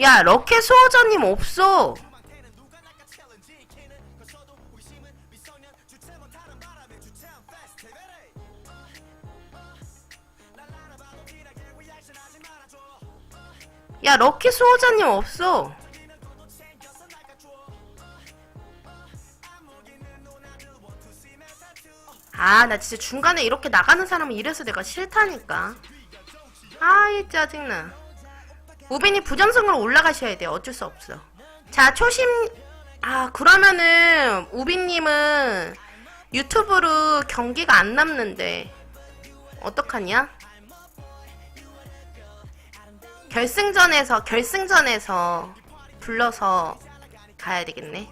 야. 럭키 수호자님 없어. 야 럭키 수호자님 없어. 아 나 진짜 중간에 이렇게 나가는 사람은 이래서 내가 싫다니까 아이 짜증나 우빈이 부정성으로 올라가셔야 돼요 어쩔 수 없어 자 초심 아 그러면은 우빈님은 유튜브로 경기가 안 남는데 어떡하냐 결승전에서 결승전에서 불러서 가야 되겠네.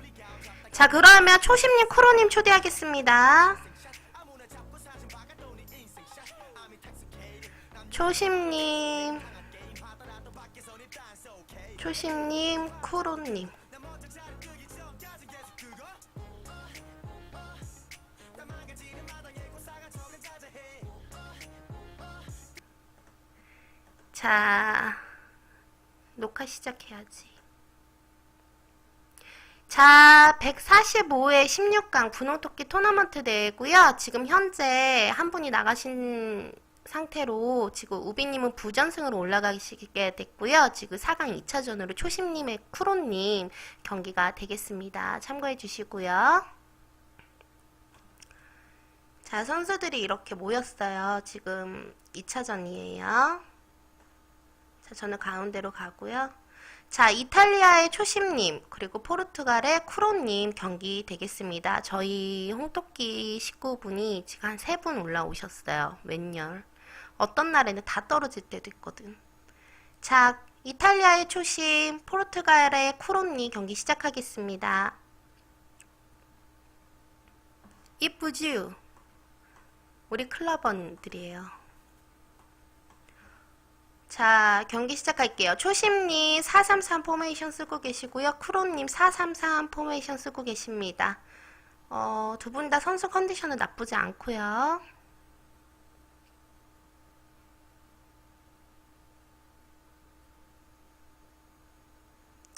자 그러면 초심님 쿠로님 초대하겠습니다. 초심님 초심님 쿠로님 자 녹화 시작해야지. 자, 145회 16강 분홍토끼 토너먼트 대회고요. 지금 현재 한 분이 나가신 상태로 지금 우비님은 부전승으로 올라가시게 됐고요. 지금 4강 2차전으로 초심님의 쿠로님 경기가 되겠습니다. 참고해 주시고요. 자, 선수들이 이렇게 모였어요. 지금 2차전이에요. 자, 저는 가운데로 가고요. 자, 이탈리아의 초심님, 그리고 포르투갈의 쿠로님 경기 되겠습니다. 저희 홍토끼 식구분이 지금 한 세 분 올라오셨어요. 웬열. 어떤 날에는 다 떨어질 때도 있거든. 자, 이탈리아의 초심, 포르투갈의 쿠로님 경기 시작하겠습니다. 이쁘지? 우리 클럽원들이에요. 자, 경기 시작할게요. 초심님 433 포메이션 쓰고 계시고요. 쿠로님 433 포메이션 쓰고 계십니다. 어, 두 분 다 선수 컨디션은 나쁘지 않고요.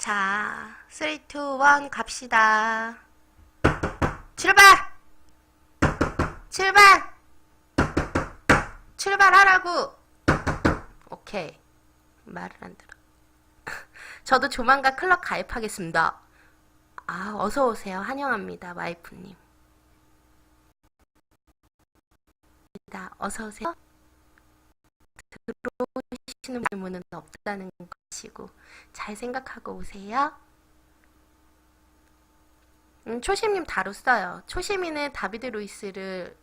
자, 3, 2, 1 갑시다. 출발! 출발! 출발하라고! 오케이. 말을 안 들어. 저도 조만간 클럽 가입하겠습니다. 아, 어서 오세요. 환영합니다. 와이프님. 다 어서 오세요. 들어오시는 질문은 없다는 것이고 잘 생각하고 오세요. 음, 초심님 다루 써요. 초심이는 다비드 루이스를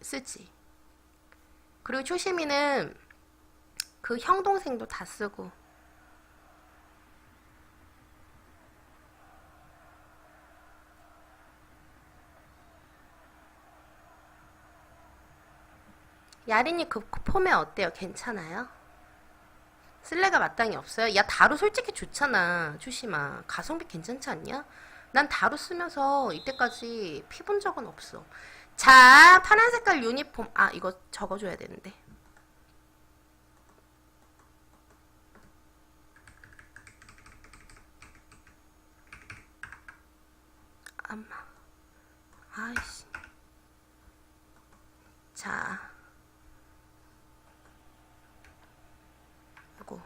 쓰지. 그리고 초심이는 그 형 동생도 다 쓰고 야린이 그 폼에 어때요? 괜찮아요? 쓸래가 마땅히 없어요? 야 다루 솔직히 좋잖아 초심아 가성비 괜찮지 않냐? 난 다루 쓰면서 이때까지 피본 적은 없어 자 파란 색깔 유니폼 아 이거 적어줘야 되는데 엄마. 아이씨. 자. 요거.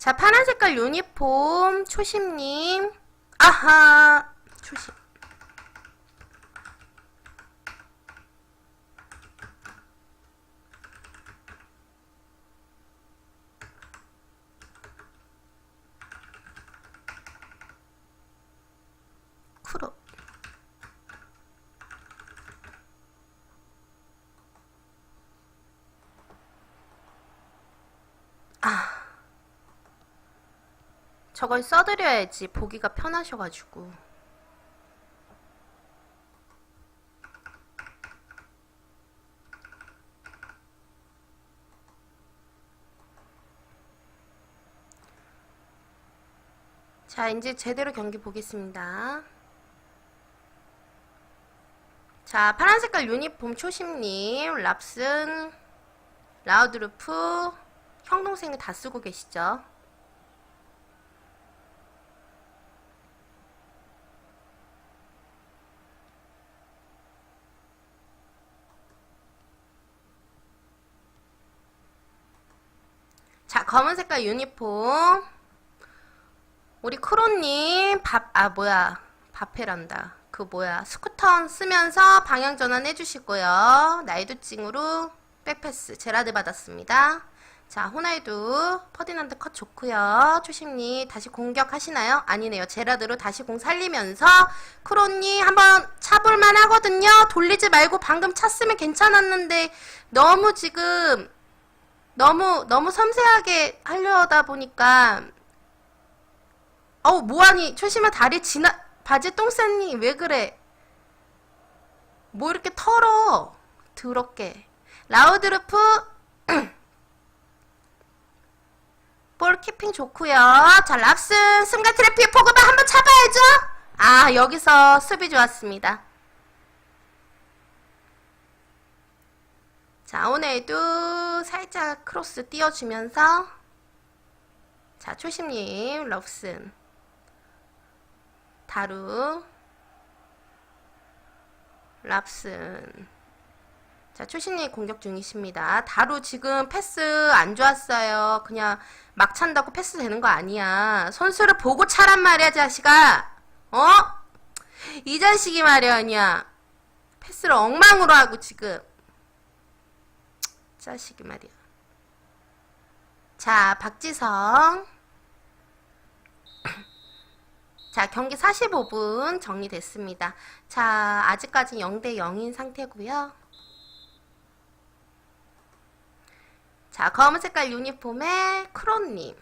자, 파란 색깔 유니폼 초심님. 아하. 초심. 쿠로. 아. 저걸 써드려야지 보기가 편하셔가지고. 자, 이제 제대로 경기 보겠습니다. 자, 파란 색깔 유니폼 초심님, 랍슨, 라우드루프, 형 동생이 다 쓰고 계시죠? 자, 검은 색깔 유니폼. 우리 크로님, 밥, 아, 뭐야. 밥해란다. 그 뭐야. 스쿠터 쓰면서 방향 전환 해주시고요. 나이도찡으로 백패스, 제라드 받았습니다. 자, 호나이두, 퍼디난드 컷 좋고요. 초심님, 다시 공격하시나요? 아니네요. 제라드로 다시 공 살리면서, 크로님, 한번 차볼만 하거든요. 돌리지 말고 방금 찼으면 괜찮았는데, 너무 지금, 너무 너무 섬세하게 하려다 보니까 어우 뭐하니 초심아 다리 지나 바지 똥 쌌니 왜 그래? 뭐 이렇게 털어? 더럽게. 라우드루프 볼 키핑 좋고요. 자 랍슨 승가 트래피 포그바 한번 잡아야죠. 아 여기서 수비 좋았습니다 자, 오늘도 살짝 크로스 띄워주면서 자, 초심님, 럽슨 다루 랍슨 자, 초심님 공격 중이십니다. 다루 지금 패스 안 좋았어요. 그냥 막 찬다고 패스 되는 거 아니야. 선수를 보고 차란 말이야, 자식아. 어? 이 자식이 말이야, 아니야. 패스를 엉망으로 하고 지금. 자식이 말이야. 자, 박지성. 자, 경기 45분 정리됐습니다. 자, 아직까지 0대 0인 상태고요. 자, 검은 색깔 유니폼의 크론님.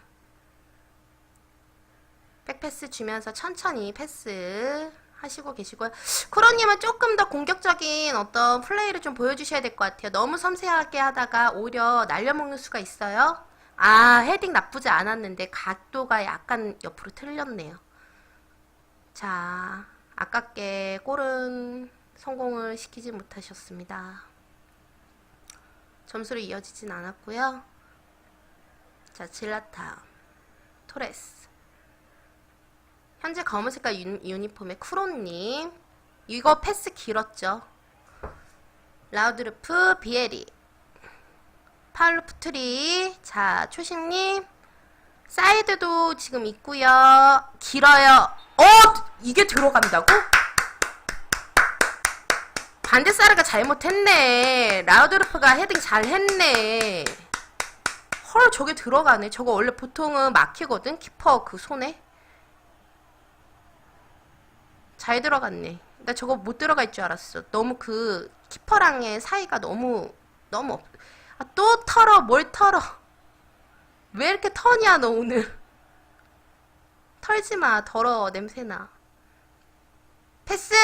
백패스 주면서 천천히 패스 하시고 계시고요. 크로님은 조금 더 공격적인 어떤 플레이를 좀 보여주셔야 될 것 같아요. 너무 섬세하게 하다가 오히려 날려먹는 수가 있어요. 아, 헤딩 나쁘지 않았는데 각도가 약간 옆으로 틀렸네요. 자, 아깝게 골은 성공을 시키지 못하셨습니다. 점수로 이어지진 않았고요. 자, 질라타, 토레스. 현재 검은 색깔 유, 유니폼의 쿠로님. 이거 패스 길었죠. 라우드루프, 비에리. 파울루프트리. 자, 초심님. 사이드도 지금 있고요. 길어요. 어! 이게 들어간다고? 반대 사르가 잘못했네. 라우드루프가 헤딩 잘했네. 헐, 저게 들어가네. 저거 원래 보통은 막히거든? 키퍼 그 손에. 잘 들어갔네. 나 저거 못 들어갈 줄 알았어. 너무 그 키퍼랑의 사이가 너무 너무 없... 아, 또 털어 뭘 털어? 왜 이렇게 터냐 너 오늘? 털지 마 더러워 냄새나. 패스.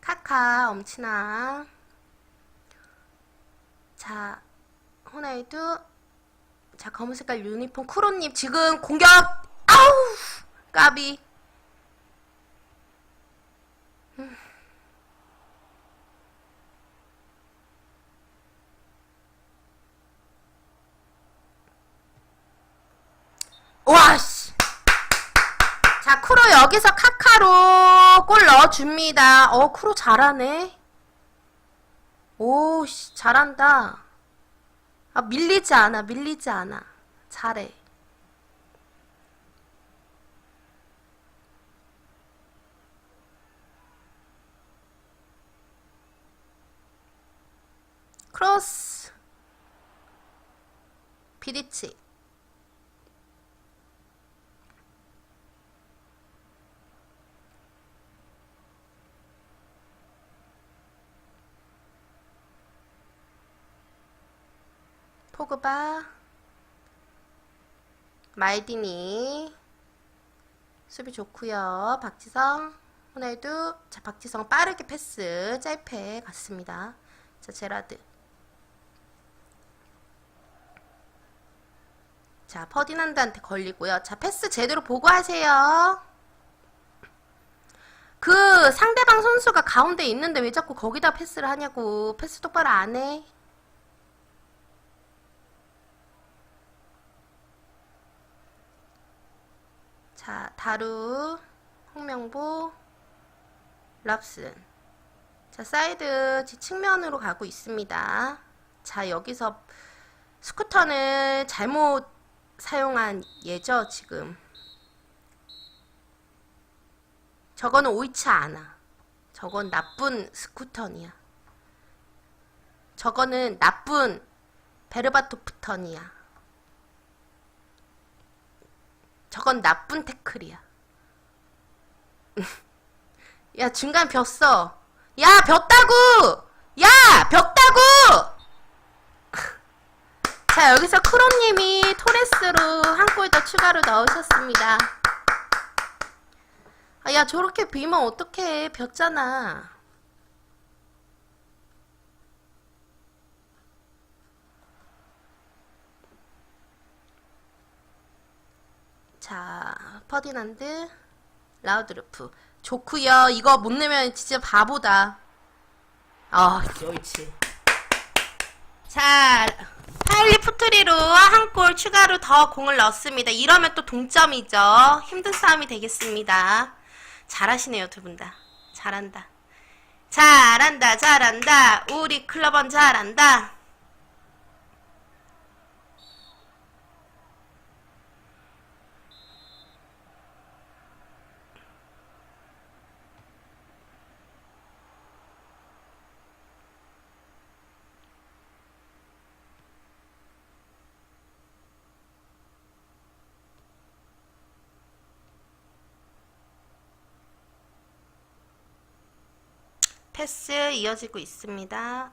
카카 엄친아. 자 호나이두. 자 검은 색깔 유니폼 쿠로님 지금 공격 까비. 음. 와, 씨. 자, 쿠로 여기서 카카로 골 넣어줍니다. 어, 쿠로 잘하네. 오, 씨, 잘한다. 아, 밀리지 않아, 밀리지 않아. 잘해. 크로스. 비디치. 포그바. 마이디니. 수비 좋고요. 박지성. 호날두. 자 박지성 빠르게 패스. 짧게 갔습니다. 자 제라드 자, 퍼디난드한테 걸리고요. 자, 패스 제대로 보고 하세요. 그 상대방 선수가 가운데 있는데 왜 자꾸 거기다 패스를 하냐고. 패스 똑바로 안 해. 자, 다루, 홍명보, 랍슨. 자, 사이드 지 측면으로 가고 있습니다. 자, 여기서 스쿠터는 잘못 사용한 예죠, 지금. 저거는 옳지 않아. 저건 나쁜 스쿠터니야. 저거는 나쁜 베르바토프턴이야. 저건 나쁜 태클이야. 야, 중간 벽어. 야, 벽다구! 야, 벽다구! 자, 여기서 크롬님이 토레스로 한 골 더 추가로 넣으셨습니다. 아, 야, 저렇게 비면 어떡해. 벽잖아. 자, 퍼디난드, 라우드루프. 좋구요. 이거 못 내면 진짜 바보다. 아, 옳지. 자, 파울리 푸트리로 한 골 추가로 더 공을 넣었습니다. 이러면 또 동점이죠. 힘든 싸움이 되겠습니다. 잘하시네요, 두 분 다. 잘한다. 잘한다, 잘한다. 우리 클럽은 잘한다. 패스 이어지고 있습니다.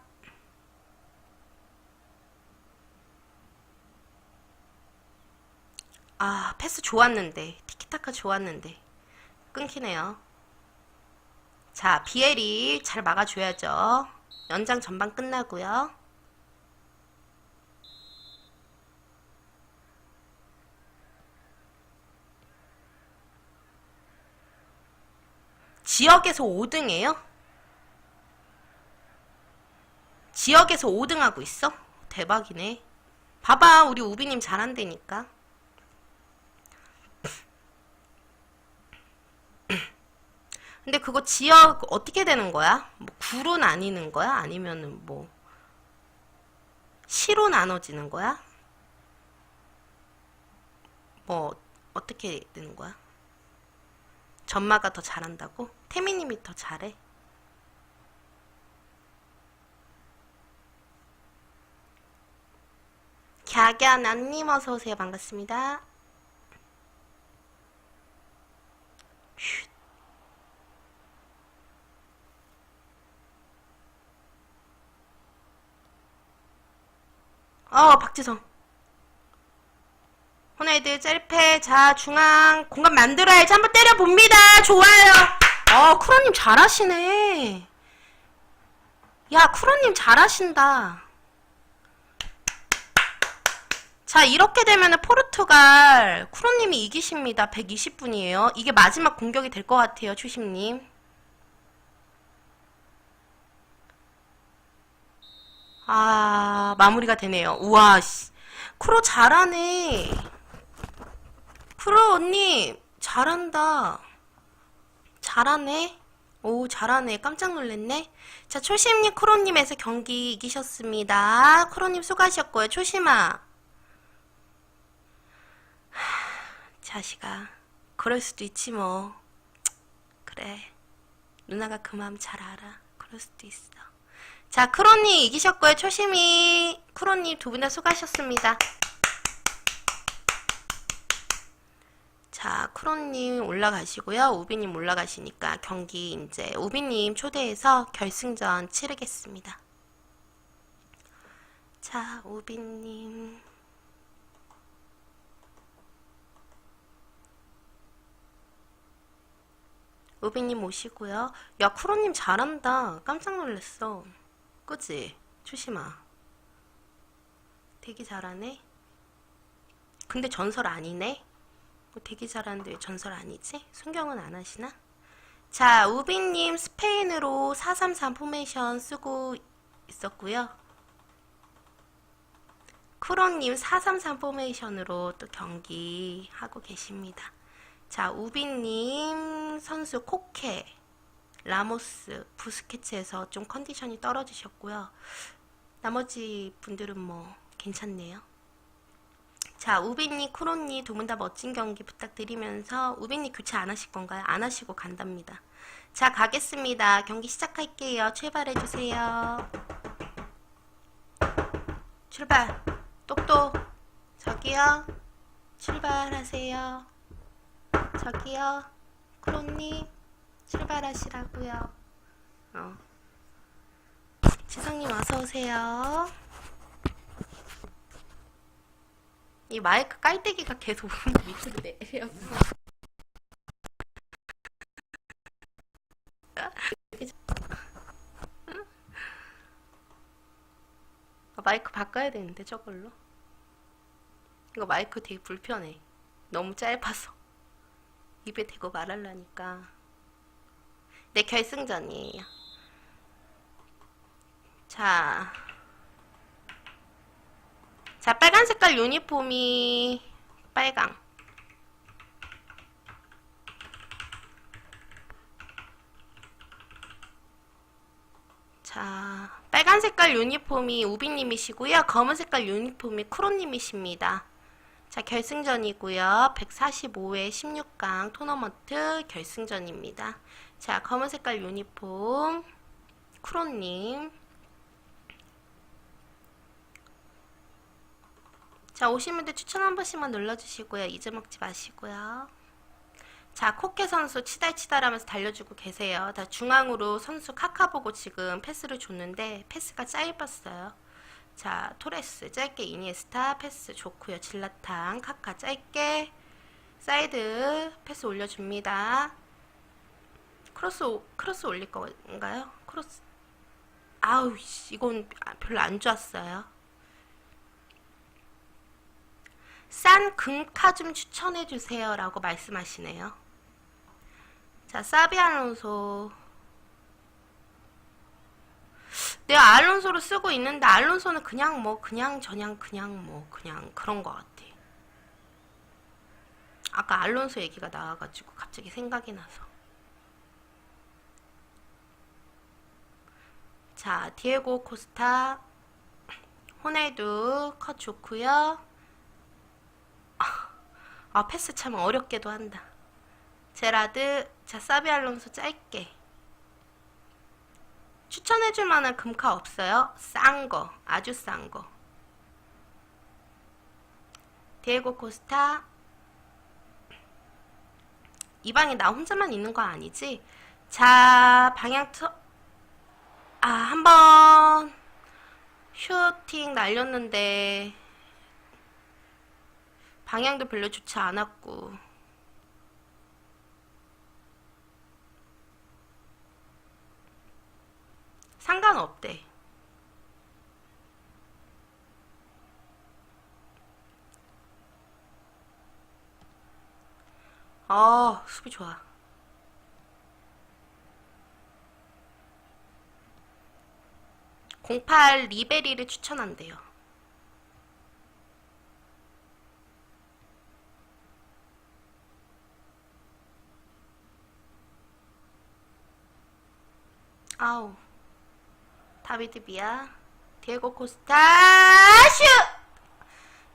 아, 패스 좋았는데. 티키타카 좋았는데. 끊기네요. 자, 비엘이 잘 막아줘야죠. 연장 전반 끝나고요. 지역에서 5등이에요? 지역에서 5등 하고 있어? 대박이네. 봐봐, 우리 우비님 잘한다니까. 근데 그거 지역 어떻게 되는 거야? 뭐 구로 나뉘는 거야? 아니면은 뭐 시로 나눠지는 거야? 뭐 어떻게 되는 거야? 전마가 더 잘한다고? 태미님이 더 잘해? 갸갸나님 어서 오세요. 반갑습니다. 쉿. 어, 박지성. 호나이드 짤패 자 중앙 공간 만들어야지 한번 때려봅니다. 좋아요. 어, 쿠라님 잘하시네. 야, 쿠라님 잘하신다. 자, 이렇게 되면은 포르투갈 쿠로님이 이기십니다. 120분이에요. 이게 마지막 공격이 될 것 같아요, 추심님. 아, 마무리가 되네요. 우와, 씨. 쿠로 잘하네. 쿠로 언니, 잘한다. 잘하네. 오, 잘하네. 깜짝 놀랐네. 자, 초심님, 쿠로님에서 경기 이기셨습니다. 쿠로님 수고하셨고요. 초심아. 자식아, 그럴 수도 있지 뭐. 그래. 누나가 그 마음 잘 알아. 그럴 수도 있어. 자, 크로님 이기셨고요. 초심이 크로님 두분 다 수고하셨습니다. 자, 크로님 올라가시고요. 우비님 올라가시니까 경기 이제 우비님 초대해서 결승전 치르겠습니다. 자, 우비님. 우비님 오시고요. 야, 쿠로님 잘한다. 깜짝 놀랐어. 그지? 추심아. 되게 잘하네. 근데 전설 아니네? 뭐 되게 잘하는데 왜 전설 아니지? 순경은 안 하시나? 자, 우빈님 스페인으로 433 포메이션 쓰고 있었고요. 쿠로님 433 포메이션으로 또 경기 하고 계십니다. 자, 우빈님 선수 코케, 라모스, 부스케츠에서 좀 컨디션이 떨어지셨고요. 나머지 분들은 뭐 괜찮네요. 자, 우빈니, 쿠로니 두 분 다 멋진 경기 부탁드리면서 우빈니 교체 안 하실 건가요? 안 하시고 간답니다. 자, 가겠습니다. 경기 시작할게요. 출발해 주세요. 출발. 똑똑. 저기요. 출발하세요. 저기요. 쿠로님. 출발하시라고요. 어. 지성님 어서 오세요. 이 마이크 깔때기가 계속 밑으로 내려서 아, 마이크 바꿔야 되는데 저걸로 이거 마이크 되게 불편해 너무 짧아서 입에 대고 말하려니까 네 결승전이에요 자 자, 빨간 색깔 유니폼이 빨강. 자, 빨간 색깔 유니폼이 우비님이시고요. 검은 색깔 유니폼이 쿠로님이십니다. 자, 결승전이고요. 145회 16강 토너먼트 결승전입니다. 자, 검은 색깔 유니폼 쿠로님. 자, 오신 분들 추천 한 번씩만 눌러주시고요. 잊어먹지 마시고요. 자, 코케 선수 치달치달 하면서 달려주고 계세요. 다 중앙으로 선수 카카 보고 지금 패스를 줬는데 패스가 짧았어요. 자, 토레스 짧게 이니에스타 패스 좋고요. 질라탄 카카 짧게 사이드 패스 올려줍니다. 크로스 오- 크로스 올릴 건가요? 크로스 아우 씨, 이건 별로 안 좋았어요. 싼 금카 좀 추천해 주세요 라고 말씀하시네요. 자, 사비 알론소. 내가 알론소를 쓰고 있는데 알론소는 그냥 뭐 그냥 저냥 그냥 뭐 그냥 그런 것 같아. 아까 알론소 얘기가 나와가지고 갑자기 생각이 나서. 자, 디에고 코스타, 호날두 컷 좋고요. 아, 패스 참 어렵게도 한다. 제라드, 자, 사비 알론소 짧게. 추천해줄 만한 금카 없어요? 싼 거, 아주 싼 거. 디에고 코스타. 이 방에 나 혼자만 있는 거 아니지? 자, 방향 터, 아, 한 번, 슈팅 날렸는데, 방향도 별로 좋지 않았고 상관없대. 아, 수비 좋아. 공팔 리베리를 추천한대요. 아우 다비드 비아 디에고 코스타 슛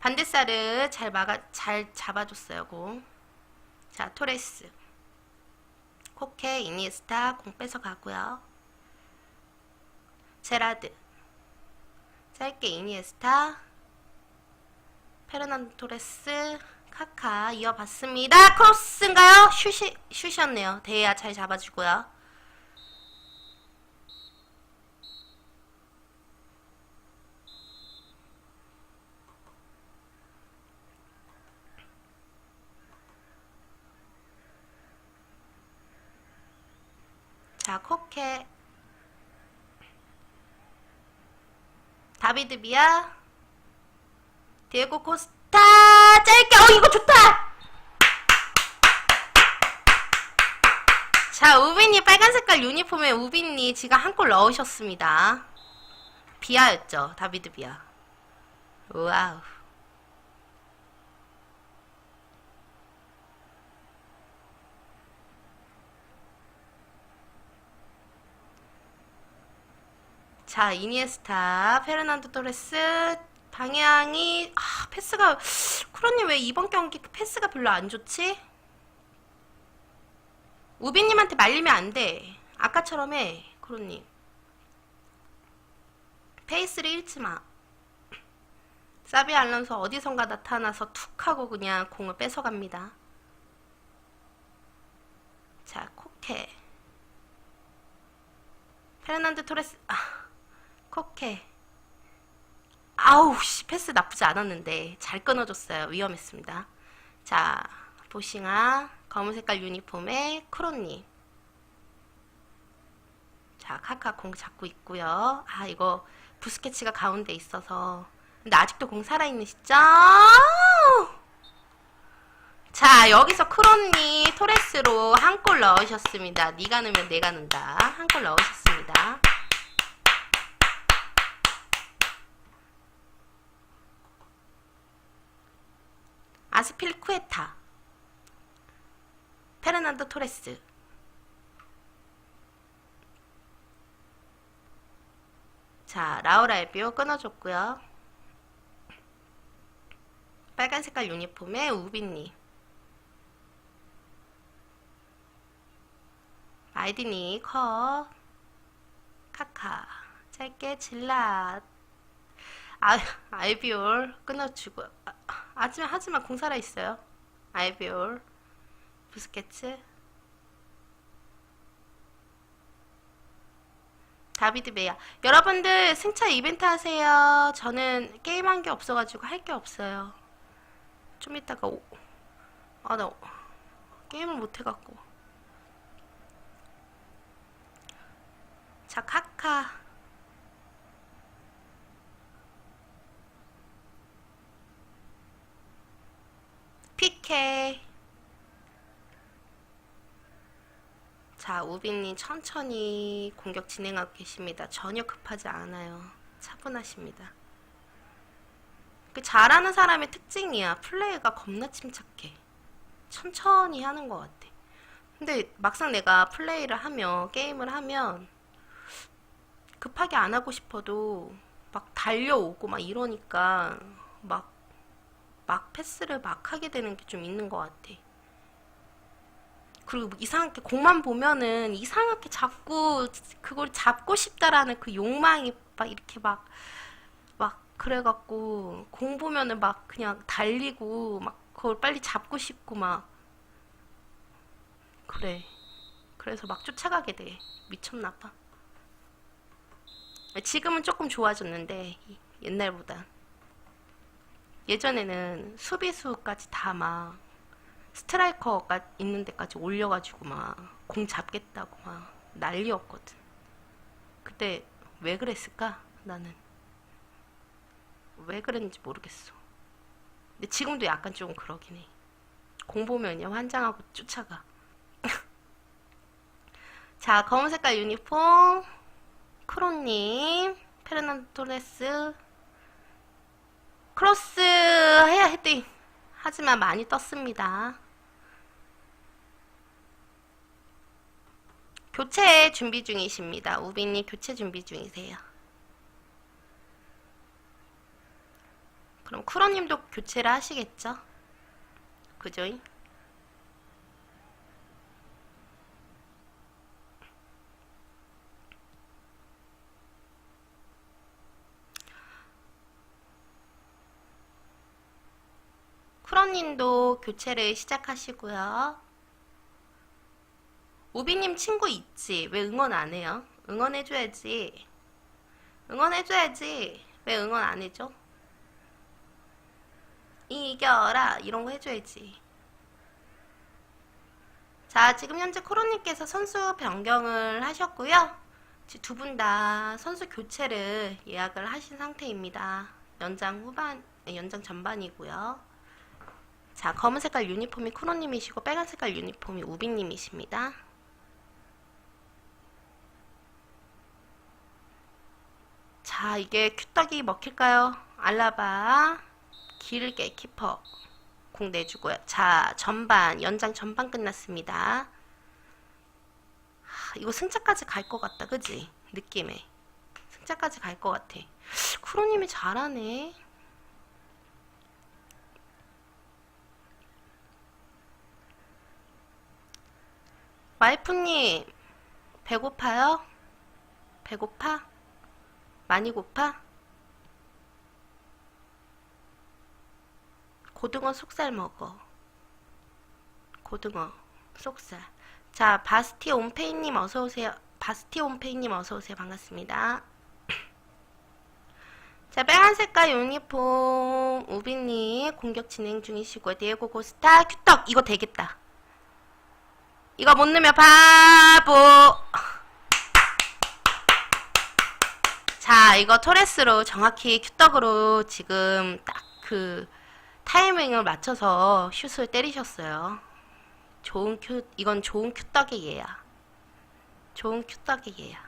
반대살을 잘 막아 잘 잡아줬어요 공자 토레스. 코케 이니에스타 공 뺏어 가고요. 제라드. 짧게 이니에스타. 페르난도 토레스 카카 이어봤습니다. 크로스인가요? 슛이 슛이었네요. 대야 잘 잡아주고요 자, 코케. 다비드 비아. 디에고 코스타. 짧게. 어, 이거 좋다! 자, 우빈이 빨간 색깔 유니폼에 우빈이 지금 한골 넣으셨습니다. 비아였죠. 다비드 비아. 와우. 자, 이니에스타, 페르난도 토레스, 방향이, 아, 패스가, 쿠로님 왜 이번 경기 패스가 별로 안 좋지? 우빈님한테 말리면 안 돼. 아까처럼 해, 쿠로님. 페이스를 잃지 마. 사비 알론소 어디선가 나타나서 툭 하고 그냥 공을 뺏어갑니다. 자, 코케. 페르난드 토레스, 아, 코케. 아우, 씨, 패스 나쁘지 않았는데. 잘 끊어줬어요. 위험했습니다. 자, 보싱아, 검은 색깔 유니폼에 크로님. 자, 카카 공 잡고 있고요. 아, 이거 부스케치가 가운데 있어서. 근데 아직도 공 살아있는 시점. 자, 여기서 크로니 토레스로 한 골 넣으셨습니다. 네가 넣으면 내가 넣는다. 한 골 넣으셨습니다. 아스필쿠에타. 페르난도 토레스. 자, 라우라 엘비오 끊어줬고요. 빨간 색깔 유니폼에 우빈님. 아이디니 컷. 카카. 짧게 질라. 아, 알비올 끊어주고. 아, 하지만, 하지만 공 살아 있어요. 알비올. 부스케츠. 다비드 베야. 여러분들 승차 이벤트 하세요. 저는 게임 한 게 없어가지고 할 게 없어요. 좀 이따가 오. 아, 나 게임을 못 해갖고. 자, 카카. 피케. 자, 우빈님 천천히 공격 진행하고 계십니다. 전혀 급하지 않아요. 차분하십니다. 그 잘하는 사람의 특징이야. 플레이가 겁나 침착해. 천천히 하는 것 같아. 근데 막상 내가 플레이를 하면, 게임을 하면, 급하게 안 하고 싶어도 막 달려오고 막 이러니까 막, 막 패스를 막 하게 되는 게 좀 있는 것 같아. 그리고 이상하게 공만 보면은 이상하게 자꾸 그걸 잡고 싶다라는 그 욕망이 막 이렇게 막, 막 그래갖고 공 보면은 막 그냥 달리고 막 그걸 빨리 잡고 싶고 막 그래. 그래서 막 쫓아가게 돼. 미쳤나봐. 지금은 조금 좋아졌는데 옛날보다 예전에는 수비수까지 다 막 스트라이커가 있는 데까지 올려가지고 막 공 잡겠다고 막 난리였거든. 그때 왜 그랬을까? 나는 왜 그랬는지 모르겠어. 근데 지금도 약간 좀 그러긴 해. 공 보면 그냥 환장하고 쫓아가. 자, 검은 색깔 유니폼. 크로님, 페르난도 토레스, 크로스 해야 했더니 하지만 많이 떴습니다. 교체 준비 중이십니다. 우빈님 교체 준비 중이세요. 그럼 쿠로님도 교체를 하시겠죠? 그죠 잉? 쿠런님도 교체를 시작하시고요. 우비님 친구 있지? 왜 응원 안 해요? 응원해줘야지. 응원해줘야지. 왜 응원 안 해줘? 이겨라. 이런 거 해줘야지. 자, 지금 현재 코로님께서 선수 변경을 하셨고요. 두 분 다 선수 교체를 예약을 하신 상태입니다. 연장 후반, 네, 연장 전반이고요. 자, 검은 색깔 유니폼이 쿠로님이시고 빨간 색깔 유니폼이 우비님이십니다. 자, 이게 큐떡이 먹힐까요? 알라바, 길게 키퍼 공 내주고요. 자, 전반, 연장 전반 끝났습니다. 이거 승차까지 갈 것 같다, 그지? 느낌에. 승차까지 갈 것 같아. 쿠로님이 잘하네. 와이프님, 배고파요? 배고파? 많이 고파? 고등어 속살 먹어. 고등어 속살. 자, 바스티 온페이님 어서오세요. 바스티 온페이님 어서오세요. 반갑습니다. 자, 빨간 색깔 유니폼 우비님 공격 진행 중이시고요. 디에고 고스타 큐떡 이거 되겠다. 이거 못 넣으면 바보. 자, 이거 토레스로 정확히 큐떡으로 지금 딱 그 타이밍을 맞춰서 슛을 때리셨어요. 좋은 큐, 이건 좋은 예야. 좋은 예야.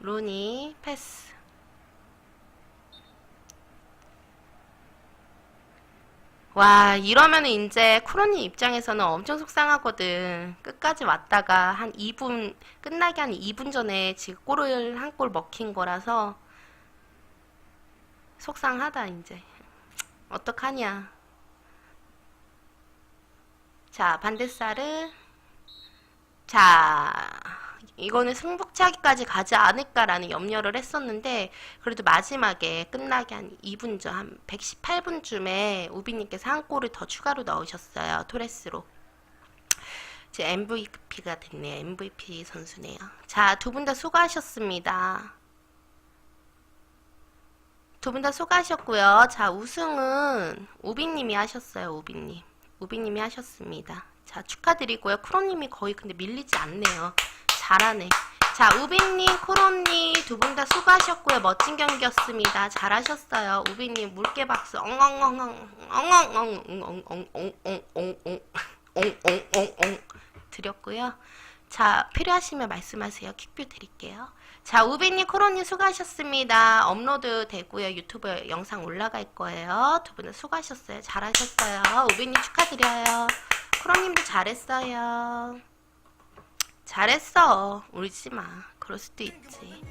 루니, 패스. 와, 이러면은 이제 쿠로니 입장에서는 엄청 속상하거든. 끝까지 왔다가 한 2분, 끝나기 한 2분 전에 지금 골을 한 골 먹힌 거라서 속상하다, 이제. 어떡하냐. 자, 반대살을. 자, 이거는 승복차기까지 가지 않을까라는 염려를 했었는데, 그래도 마지막에 끝나기 한 2분 전, 한 118분쯤에 우비님께서 한 골을 더 추가로 넣으셨어요. 토레스로. 이제 MVP가 됐네요. MVP 선수네요. 자, 두 분 다 수고하셨습니다. 두 분 다 수고하셨고요. 자, 우승은 우비님이 하셨어요. 우비님. 우비님이 하셨습니다. 자, 축하드리고요. 쿠로님이 거의 근데 밀리지 않네요. 잘하네. 자, 우비님, 쿠로님 두 분 다 수고하셨고요. 멋진 경기였습니다. 잘하셨어요. 우비님 물개 박수 엉엉 엉엉 엉엉엉엉엉엉엉엉엉엉엉 드렸고요. 자, 필요하시면 말씀하세요. 킥뷰 드릴게요. 자, 우비님, 코로님 수고하셨습니다. 업로드 되고요. 유튜브에 영상 올라갈 거예요. 두분다 수고하셨어요. 잘하셨어요. 우비님 축하드려요. 코로님도 잘했어요. 잘했어. 울지 마. 그럴 수도 있지.